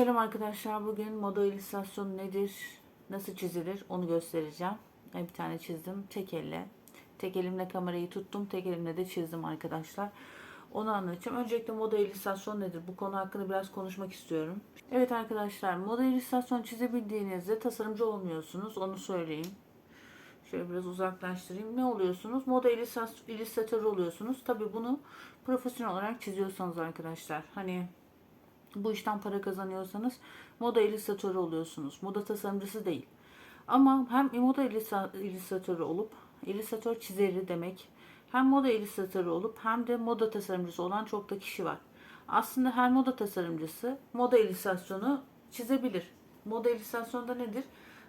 Selam arkadaşlar. Bugün moda illüstrasyon nedir, nasıl çizilir onu göstereceğim. Bir tane çizdim tek elle. Tek elimle kamerayı tuttum, tek elimle de çizdim arkadaşlar. Onu anlatacağım. Öncelikle moda illüstrasyon nedir? Bu konu hakkında biraz konuşmak istiyorum. Evet arkadaşlar, moda illüstrasyon çizebildiğinizde tasarımcı olmuyorsunuz. Onu söyleyeyim. Şöyle biraz uzaklaştırayım. Ne oluyorsunuz? Moda illüstratörü oluyorsunuz. Tabii bunu profesyonel olarak çiziyorsanız arkadaşlar. Hani bu işten para kazanıyorsanız moda illüstratörü oluyorsunuz. Moda tasarımcısı değil. Ama hem moda illüstra- illüstratörü olup illüstratör çizeri demek hem moda illüstratörü olup hem de moda tasarımcısı olan çok da kişi var. Aslında her moda tasarımcısı moda illüstrasyonu çizebilir. Moda illüstrasyonda nedir?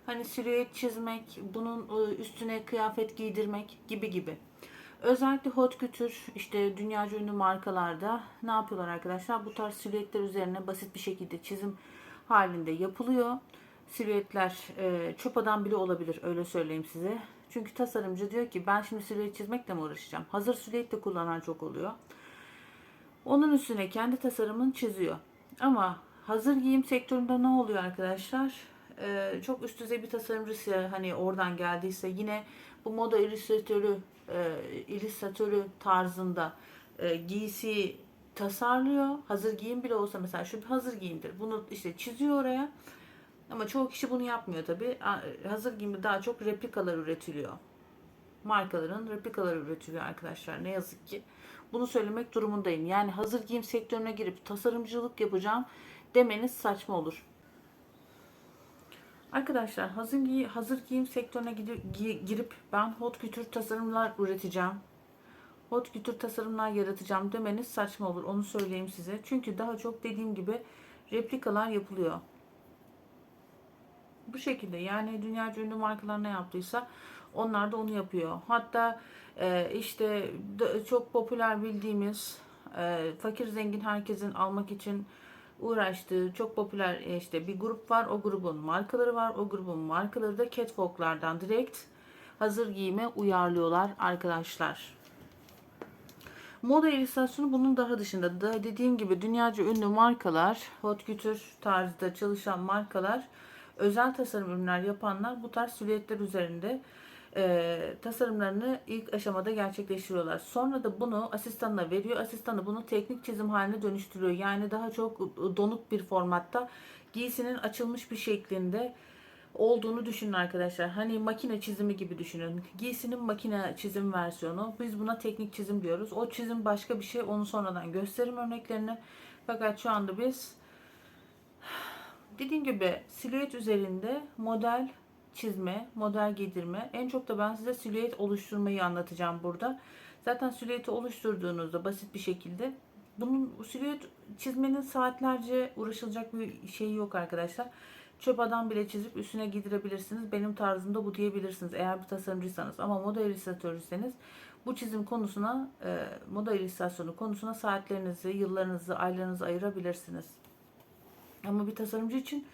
Hani silüet çizmek, bunun e, üstüne kıyafet giydirmek gibi gibi. Özellikle hot couture işte dünyaca ünlü markalarda ne yapıyorlar arkadaşlar? Bu tarz silüetler üzerine basit bir şekilde çizim halinde yapılıyor. Silüetler e, çöp adam bile olabilir öyle söyleyeyim size. Çünkü tasarımcı diyor ki ben şimdi silüet çizmekle mi uğraşacağım? Hazır silüet de kullanan çok oluyor. Onun üstüne kendi tasarımını çiziyor. Ama hazır giyim sektöründe ne oluyor arkadaşlar? Ee, çok üst düzey bir tasarımcısı hani oradan geldiyse yine bu moda illüstratörü e, illüstratörü tarzında e, giysi tasarlıyor. Hazır giyim bile olsa mesela şu bir hazır giyimdir. Bunu işte çiziyor oraya. Ama çoğu kişi bunu yapmıyor tabi. Hazır giyimde daha çok replikalar üretiliyor. Markaların replikaları üretiliyor arkadaşlar ne yazık ki. Bunu söylemek durumundayım. Yani hazır giyim sektörüne girip tasarımcılık yapacağım demeniz saçma olur. Arkadaşlar hazır, giy hazır giyim sektörüne girip ben hot couture tasarımlar üreteceğim. Hot couture tasarımlar yaratacağım demeniz saçma olur. Onu söyleyeyim size. Çünkü daha çok dediğim gibi replikalar yapılıyor. Bu şekilde yani dünya ünlü markalar ne yaptıysa onlar da onu yapıyor. Hatta e, işte çok popüler bildiğimiz e, fakir zengin herkesin almak için uğraştığı çok popüler e, işte bir grup var. O grubun markaları var. O grubun markaları da catwalklardan direkt hazır giyime uyarlıyorlar arkadaşlar. Moda illüstrasyonu bunun daha dışında da dediğim gibi dünyaca ünlü markalar, hot couture tarzda çalışan markalar, özel tasarım ürünler yapanlar bu tarz silüetler üzerinde e, tasarımlarını ilk aşamada gerçekleştiriyorlar. Sonra da bunu asistanına veriyor. Asistan da bunu teknik çizim haline dönüştürüyor. Yani daha çok donuk bir formatta giysinin açılmış bir şeklinde olduğunu düşünün arkadaşlar. Hani makine çizimi gibi düşünün. Giysinin makine çizim versiyonu. Biz buna teknik çizim diyoruz. O çizim başka bir şey. Onu sonradan gösteririm örneklerini. Fakat şu anda biz dediğim gibi silüet üzerinde model çizme, model giydirme. En çok da ben size silüet oluşturmayı anlatacağım burada. Zaten silüeti oluşturduğunuzda basit bir şekilde bunun silüet çizmenin saatlerce uğraşılacak bir şey yok arkadaşlar. Çöp adam bile çizip üstüne giydirebilirsiniz. Benim tarzımda bu diyebilirsiniz eğer bir tasarımcıysanız. Ama moda illüstratörüyseniz bu çizim konusuna, e, moda illüstrasyonu konusuna saatlerinizi, yıllarınızı, aylarınızı ayırabilirsiniz. Ama bir tasarımcı için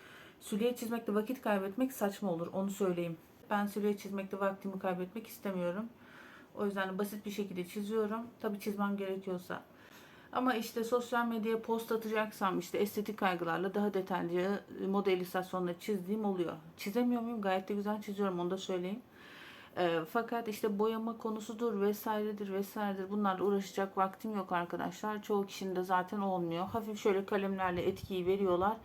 silüet çizmekte vakit kaybetmek saçma olur. Onu söyleyeyim. Ben silüet çizmekte vaktimi kaybetmek istemiyorum. O yüzden basit bir şekilde çiziyorum. Tabii çizmem gerekiyorsa. Ama işte sosyal medyaya post atacaksam işte estetik kaygılarla daha detaylıca moda illüstrasyonla çizdiğim oluyor. Çizemiyor muyum? Gayet de güzel çiziyorum onu da söyleyeyim. E, fakat işte boyama konusudur vesairedir vesairedir bunlarla uğraşacak vaktim yok arkadaşlar. Çoğu kişinin de zaten olmuyor. Hafif şöyle kalemlerle etkiyi veriyorlar.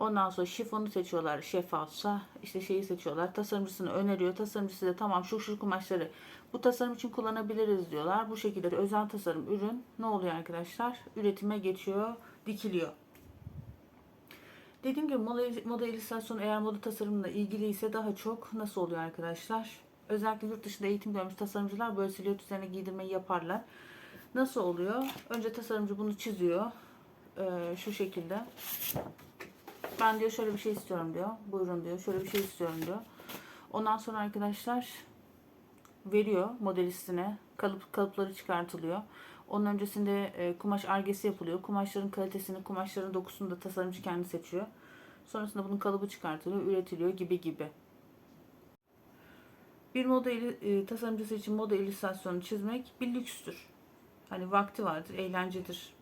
Ondan sonra şifonu seçiyorlar şeffafsa işte şeyi seçiyorlar. Tasarımcısını öneriyor. Tasarımcısı da tamam şu şu kumaşları bu tasarım için kullanabiliriz diyorlar. Bu şekilde de özel tasarım ürün ne oluyor arkadaşlar? Üretime geçiyor, dikiliyor. Dediğim gibi moda, moda illüstrasyonu eğer moda tasarımla ilgiliyse daha çok nasıl oluyor arkadaşlar? Özellikle yurt dışında eğitim görmüş tasarımcılar böyle silüet üzerine giydirmeyi yaparlar. Nasıl oluyor? Önce tasarımcı bunu çiziyor. Ee, şu şekilde. Ben diyor şöyle bir şey istiyorum diyor. Buyurun diyor. Şöyle bir şey istiyorum diyor. Ondan sonra arkadaşlar veriyor modelistine. Kalıp kalıpları çıkartılıyor. Onun öncesinde e, kumaş argesi yapılıyor. Kumaşların kalitesini, kumaşların dokusunu da tasarımcı kendi seçiyor. Sonrasında bunun kalıbı çıkartılıyor, üretiliyor gibi gibi. Bir moda e, tasarımcısı için moda illüstrasyonu çizmek bir lükstür. Hani vakti vardır, eğlencedir.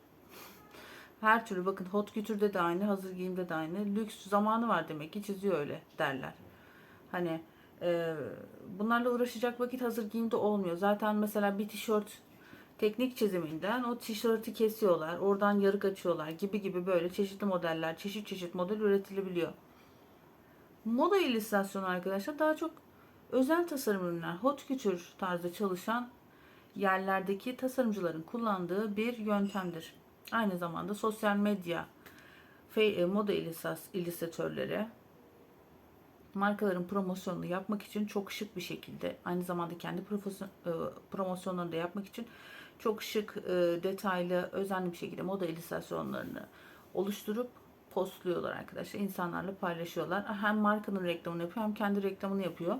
Her türlü bakın hot couture'de de aynı, hazır giyimde de aynı. Lüks zamanı var demek ki çiziyor öyle derler. Hani e, bunlarla uğraşacak vakit hazır giyimde olmuyor. Zaten mesela bir tişört teknik çiziminden o tişörtü kesiyorlar. Oradan yarık açıyorlar gibi gibi böyle çeşitli modeller, çeşit çeşit model üretilebiliyor. Moda illüstrasyonu arkadaşlar daha çok özel tasarım ürünler, hot couture tarzda çalışan yerlerdeki tasarımcıların kullandığı bir yöntemdir. Aynı zamanda sosyal medya e, moda illüstratörleri markaların promosyonunu yapmak için çok şık bir şekilde aynı zamanda kendi e, promosyonlarını da yapmak için çok şık, e, detaylı, özenli bir şekilde moda illüstrasyonlarını oluşturup postluyorlar arkadaşlar. İnsanlarla paylaşıyorlar. Hem markanın reklamını yapıyor hem kendi reklamını yapıyor.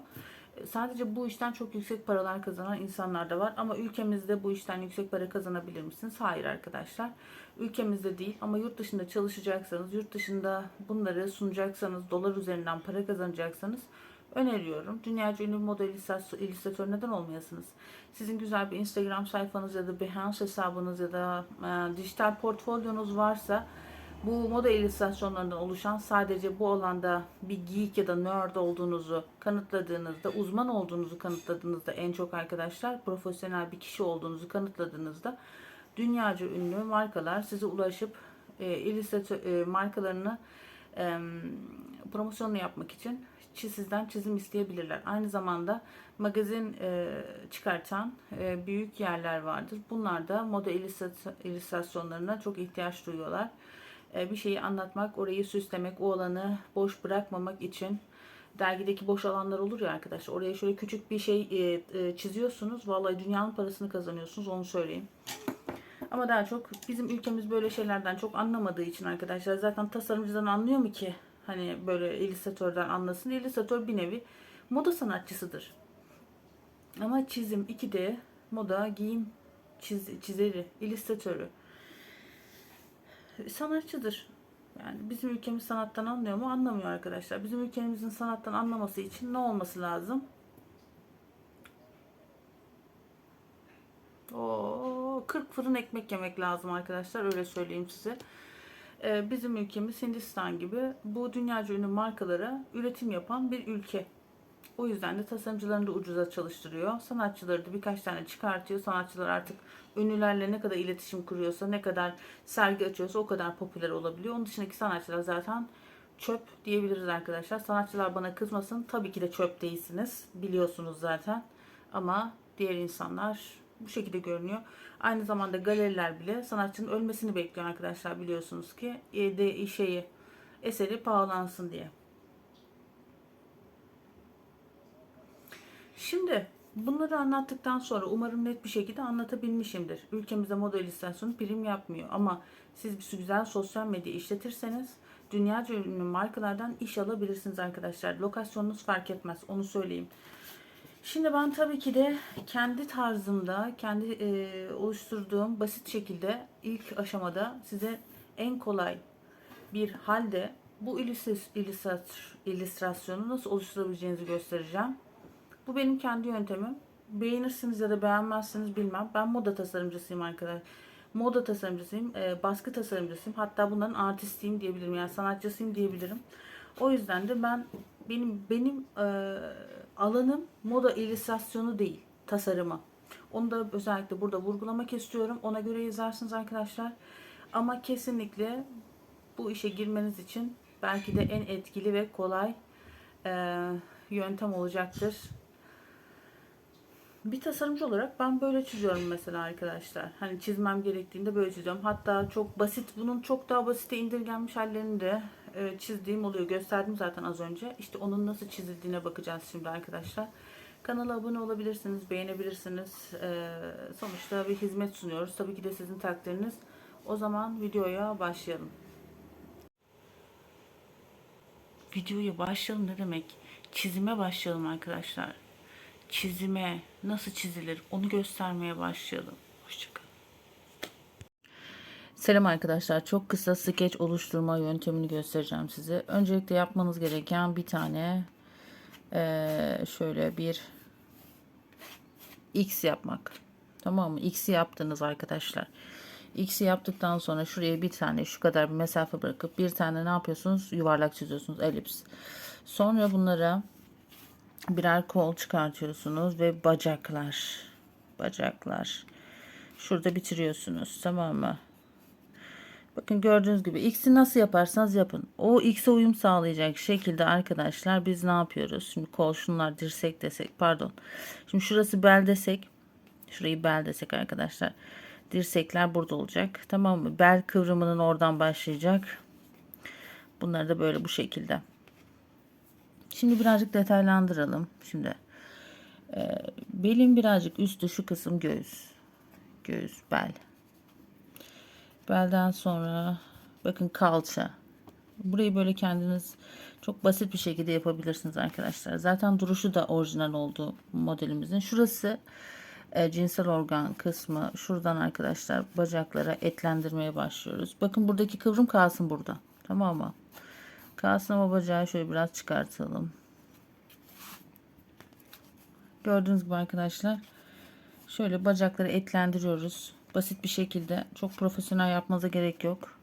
Sadece bu işten çok yüksek paralar kazanan insanlar da var. Ama ülkemizde bu işten yüksek para kazanabilir misiniz? Hayır arkadaşlar. Ülkemizde değil ama yurt dışında çalışacaksanız, yurt dışında bunları sunacaksanız, dolar üzerinden para kazanacaksanız öneriyorum. Dünyaca ünlü illüstrasyon- illüstratör neden olmayasınız? Sizin güzel bir Instagram sayfanız ya da Behance hesabınız ya da e, dijital portfolyonuz varsa bu moda illüstrasyonlarından oluşan sadece bu alanda bir geek ya da nerd olduğunuzu kanıtladığınızda, uzman olduğunuzu kanıtladığınızda en çok arkadaşlar profesyonel bir kişi olduğunuzu kanıtladığınızda dünyaca ünlü markalar size ulaşıp e, illüstratör e, markalarını e, promosyonunu yapmak için çi- sizden çizim isteyebilirler. Aynı zamanda magazin e, çıkartan e, büyük yerler vardır. Bunlar da moda illüstrasyonlarına çok ihtiyaç duyuyorlar. E, bir şeyi anlatmak, orayı süslemek, o alanı boş bırakmamak için dergideki boş alanlar olur ya arkadaşlar. Oraya şöyle küçük bir şey e, e, çiziyorsunuz. Vallahi dünyanın parasını kazanıyorsunuz. Onu söyleyeyim. Ama daha çok bizim ülkemiz böyle şeylerden çok anlamadığı için arkadaşlar zaten tasarımcıdan anlıyor mu ki hani böyle illüstratörden anlasın. İllüstratör bir nevi moda sanatçısıdır. Ama çizim 2D moda giyim çiz, çizeri, illüstratörü sanatçıdır. Yani bizim ülkemiz sanattan anlıyor mu? Anlamıyor arkadaşlar. Bizim ülkemizin sanattan anlaması için ne olması lazım? O 40 fırın ekmek yemek lazım arkadaşlar. Öyle söyleyeyim size. Ee, bizim ülkemiz Hindistan gibi bu dünyaca ünlü markalara üretim yapan bir ülke. O yüzden de tasarımcılarını da ucuza çalıştırıyor. Sanatçıları da birkaç tane çıkartıyor. Sanatçılar artık ünlülerle ne kadar iletişim kuruyorsa, ne kadar sergi açıyorsa o kadar popüler olabiliyor. Onun dışındaki sanatçılar zaten çöp diyebiliriz arkadaşlar. Sanatçılar bana kızmasın. Tabii ki de çöp değilsiniz. Biliyorsunuz zaten. Ama diğer insanlar bu şekilde görünüyor. Aynı zamanda galeriler bile sanatçının ölmesini bekliyor arkadaşlar biliyorsunuz ki e, de şeyi eseri pahalansın diye. Şimdi bunları anlattıktan sonra umarım net bir şekilde anlatabilmişimdir. Ülkemizde moda illüstrasyonu prim yapmıyor ama siz bir güzel sosyal medya işletirseniz dünyaca ünlü markalardan iş alabilirsiniz arkadaşlar. Lokasyonunuz fark etmez onu söyleyeyim. Şimdi ben tabii ki de kendi tarzımda, kendi e, oluşturduğum basit şekilde ilk aşamada size en kolay bir halde bu illüstrasyonu nasıl oluşturabileceğinizi göstereceğim. Bu benim kendi yöntemim. Beğenirsiniz ya da beğenmezsiniz bilmem. Ben moda tasarımcısıyım arkadaşlar. Moda tasarımcısıyım, e, baskı tasarımcısıyım. Hatta bunların artistiyim diyebilirim. Yani sanatçısıyım diyebilirim. O yüzden de ben benim benim e, alanım moda illüstrasyonu değil, tasarımı. Onu da özellikle burada vurgulamak istiyorum. Ona göre yazarsınız arkadaşlar. Ama kesinlikle bu işe girmeniz için belki de en etkili ve kolay e, yöntem olacaktır. Bir tasarımcı olarak ben böyle çiziyorum mesela arkadaşlar. Hani çizmem gerektiğinde böyle çiziyorum. Hatta çok basit, bunun çok daha basite indirgenmiş hallerini de e, çizdiğim oluyor. Gösterdim zaten az önce. İşte onun nasıl çizildiğine bakacağız şimdi arkadaşlar. Kanala abone olabilirsiniz, beğenebilirsiniz. E, sonuçta bir hizmet sunuyoruz. Tabii ki de sizin takdiriniz. O zaman videoya başlayalım. Videoya başlayalım ne demek? Çizime başlayalım arkadaşlar. Çizime nasıl çizilir onu göstermeye başlayalım. Hoşçakalın. Selam arkadaşlar. Çok kısa skeç oluşturma yöntemini göstereceğim size. Öncelikle yapmanız gereken bir tane eee, şöyle bir X yapmak. Tamam mı? X'i yaptınız arkadaşlar. X'i yaptıktan sonra şuraya bir tane şu kadar bir mesafe bırakıp bir tane ne yapıyorsunuz? Yuvarlak çiziyorsunuz. Elips. Sonra bunlara birer kol çıkartıyorsunuz ve bacaklar. Bacaklar. Şurada bitiriyorsunuz. Tamam mı? Bakın gördüğünüz gibi x'i nasıl yaparsanız yapın. O x'e uyum sağlayacak şekilde arkadaşlar biz ne yapıyoruz? Şimdi kol şunlar dirsek desek pardon. Şimdi şurası bel desek. Şurayı bel desek arkadaşlar. Dirsekler burada olacak. Tamam mı? Bel kıvrımının oradan başlayacak. Bunları da böyle bu şekilde. Şimdi birazcık detaylandıralım. Şimdi e, belin birazcık üstü şu kısım göğüs. Göğüs, bel. Belden sonra bakın kalça. Burayı böyle kendiniz çok basit bir şekilde yapabilirsiniz arkadaşlar. Zaten duruşu da orijinal oldu modelimizin. Şurası e, cinsel organ kısmı. Şuradan arkadaşlar bacaklara etlendirmeye başlıyoruz. Bakın buradaki kıvrım kalsın burada. Tamam mı? Kalsın ama bacağı şöyle biraz çıkartalım. Gördüğünüz gibi arkadaşlar şöyle bacakları etlendiriyoruz. Basit bir şekilde çok profesyonel yapmanıza gerek yok.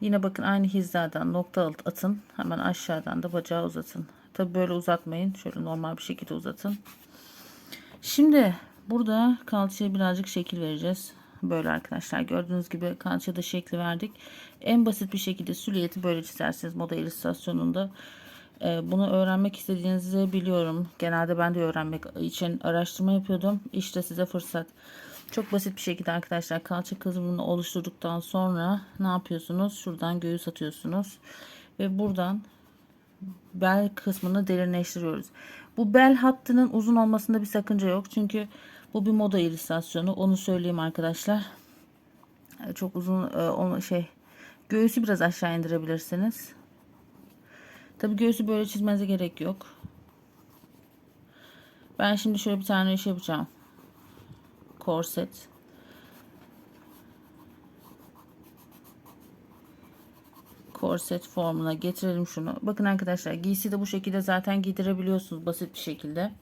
Yine bakın aynı hizadan nokta alt atın. Hemen aşağıdan da bacağı uzatın. Tabi böyle uzatmayın. Şöyle normal bir şekilde uzatın. Şimdi burada kalçaya birazcık şekil vereceğiz. Böyle arkadaşlar gördüğünüz gibi kalçada şekli verdik. En basit bir şekilde süliyeti böyle çizersiniz moda illüstrasyonunda. Ee, bunu öğrenmek istediğinizi biliyorum. Genelde ben de öğrenmek için araştırma yapıyordum. İşte size fırsat. Çok basit bir şekilde arkadaşlar kalça kıvrımını oluşturduktan sonra ne yapıyorsunuz? Şuradan göğüs atıyorsunuz. Ve buradan bel kısmını derinleştiriyoruz. Bu bel hattının uzun olmasında bir sakınca yok. Çünkü bu bir moda illüstrasyonu. Onu söyleyeyim arkadaşlar. Ee, Çok uzun e, onu şey göğüsü biraz aşağı indirebilirsiniz. Tabi göğsü böyle çizmenize gerek yok. Ben şimdi şöyle bir tane iş yapacağım. Korset. Korset formuna getirelim şunu. Bakın arkadaşlar giysi de bu şekilde zaten giydirebiliyorsunuz basit bir şekilde.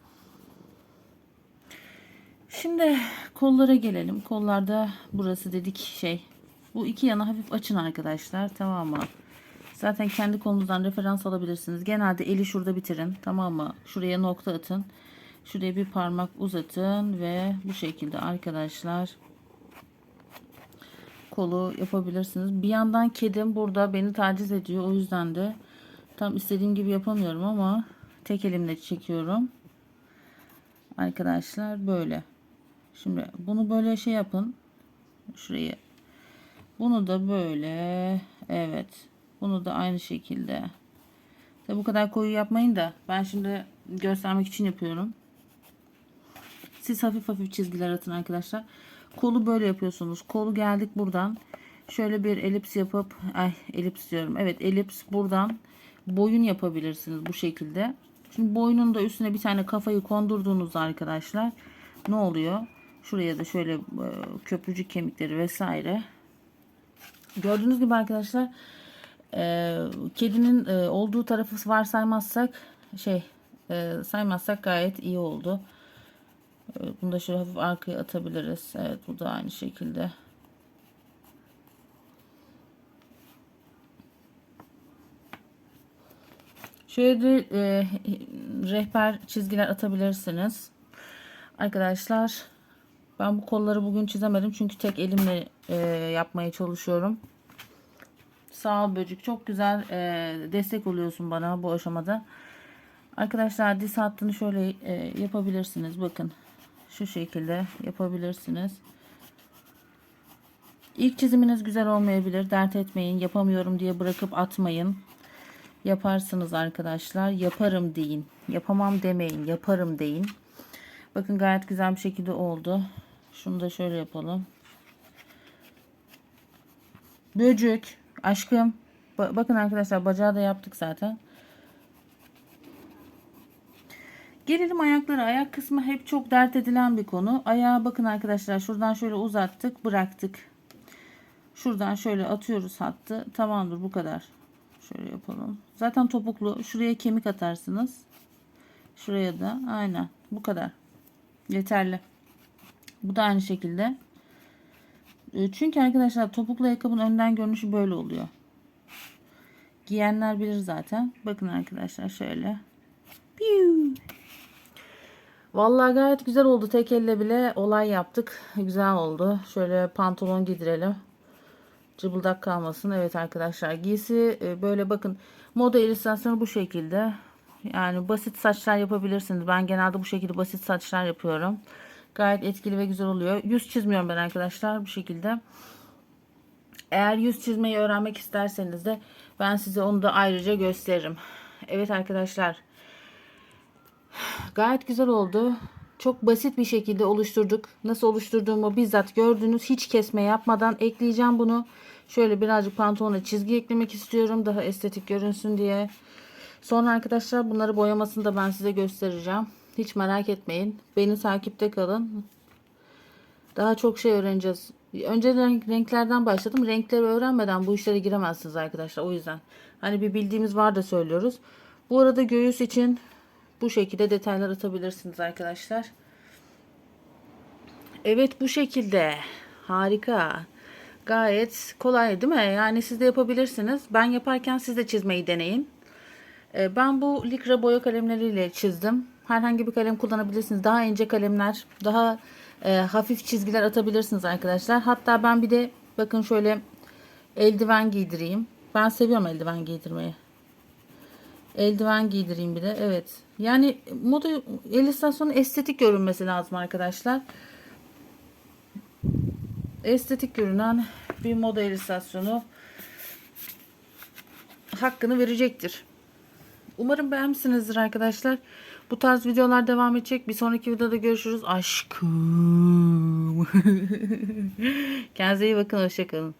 Şimdi kollara gelelim. Kollarda burası dedik şey. Bu iki yana hafif açın arkadaşlar. Tamam mı? Zaten kendi kolunuzdan referans alabilirsiniz. Genelde eli şurada bitirin. Tamam mı? Şuraya nokta atın. Şuraya bir parmak uzatın ve bu şekilde arkadaşlar kolu yapabilirsiniz. Bir yandan kedim burada beni taciz ediyor. O yüzden de tam istediğim gibi yapamıyorum ama tek elimle çekiyorum. Arkadaşlar böyle. Şimdi bunu böyle şey yapın. Şurayı. Bunu da böyle. Evet. Bunu da aynı şekilde. Tabi bu kadar koyu yapmayın da ben şimdi göstermek için yapıyorum. Siz hafif hafif çizgiler atın arkadaşlar. Kolu böyle yapıyorsunuz. Kolu geldik buradan. Şöyle bir elips yapıp ay elips diyorum. Evet elips buradan boyun yapabilirsiniz bu şekilde. Şimdi boynun da üstüne bir tane kafayı kondurduğunuzda arkadaşlar ne oluyor? Şuraya da şöyle e, köprücük kemikleri vesaire. Gördüğünüz gibi arkadaşlar e, kedinin e, olduğu tarafı varsaymazsak şey saymazsak gayet iyi oldu. E, bunu da şöyle hafif arkaya atabiliriz. Evet bu da aynı şekilde. Şöyle de e, rehber çizgiler atabilirsiniz. Arkadaşlar ben bu kolları bugün çizemedim çünkü tek elimle e, yapmaya çalışıyorum. Sağ ol böcük. Çok güzel e, destek oluyorsun bana bu aşamada. Arkadaşlar diz hattını şöyle e, yapabilirsiniz. Bakın şu şekilde yapabilirsiniz. İlk çiziminiz güzel olmayabilir. Dert etmeyin. Yapamıyorum diye bırakıp atmayın. Yaparsınız arkadaşlar. Yaparım deyin. Yapamam demeyin. Yaparım deyin. Bakın gayet güzel bir şekilde oldu. Şunu da şöyle yapalım. Böcük. Aşkım. Ba- bakın arkadaşlar bacağı da yaptık zaten. Gelelim ayaklara. Ayak kısmı hep çok dert edilen bir konu. Ayağa bakın arkadaşlar. Şuradan şöyle uzattık. Bıraktık. Şuradan şöyle atıyoruz hattı. Tamamdır bu kadar. Şöyle yapalım. Zaten topuklu. Şuraya kemik atarsınız. Şuraya da. Aynen. Bu kadar. Yeterli. Bu da aynı şekilde. E, Çünkü arkadaşlar topuklu ayakkabının önden görünüşü böyle oluyor. Giyenler bilir zaten. Bakın arkadaşlar şöyle. Piu. Vallahi gayet güzel oldu. Tek elle bile olay yaptık. Güzel oldu. Şöyle pantolon giydirelim. Cıbıldak kalmasın. Evet arkadaşlar giysi e, böyle bakın. Moda illüstrasyonu bu şekilde. Yani basit saçlar yapabilirsiniz. Ben genelde bu şekilde basit saçlar yapıyorum. Gayet etkili ve güzel oluyor. Yüz çizmiyorum ben arkadaşlar bu şekilde. Eğer yüz çizmeyi öğrenmek isterseniz de ben size onu da ayrıca gösteririm. Evet arkadaşlar. Gayet güzel oldu. Çok basit bir şekilde oluşturduk. Nasıl oluşturduğumu bizzat gördünüz. Hiç kesme yapmadan ekleyeceğim bunu. Şöyle birazcık pantolona çizgi eklemek istiyorum. Daha estetik görünsün diye. Sonra arkadaşlar bunları boyamasını da ben size göstereceğim. Hiç merak etmeyin. Beni takipte kalın. Daha çok şey öğreneceğiz. Önce renk, renklerden başladım. Renkleri öğrenmeden bu işlere giremezsiniz arkadaşlar. O yüzden. Hani bir bildiğimiz var da söylüyoruz. Bu arada göğüs için bu şekilde detaylar atabilirsiniz arkadaşlar. Evet bu şekilde. Harika. Gayet kolay değil mi? Yani siz de yapabilirsiniz. Ben yaparken siz de çizmeyi deneyin. Ee, Ben bu likra boya kalemleriyle çizdim. Herhangi bir kalem kullanabilirsiniz. Daha ince kalemler, daha e, hafif çizgiler atabilirsiniz arkadaşlar. Hatta ben bir de bakın şöyle eldiven giydireyim. Ben seviyorum eldiven giydirmeyi. Eldiven giydireyim bir de. Evet. Yani moda illüstrasyonun estetik görünmesi lazım arkadaşlar. Estetik görünen bir moda illüstrasyonu hakkını verecektir. Umarım beğenmişsinizdir arkadaşlar. Bu tarz videolar devam edecek. Bir sonraki videoda görüşürüz. Aşkım. Kendinize iyi bakın. Hoşçakalın.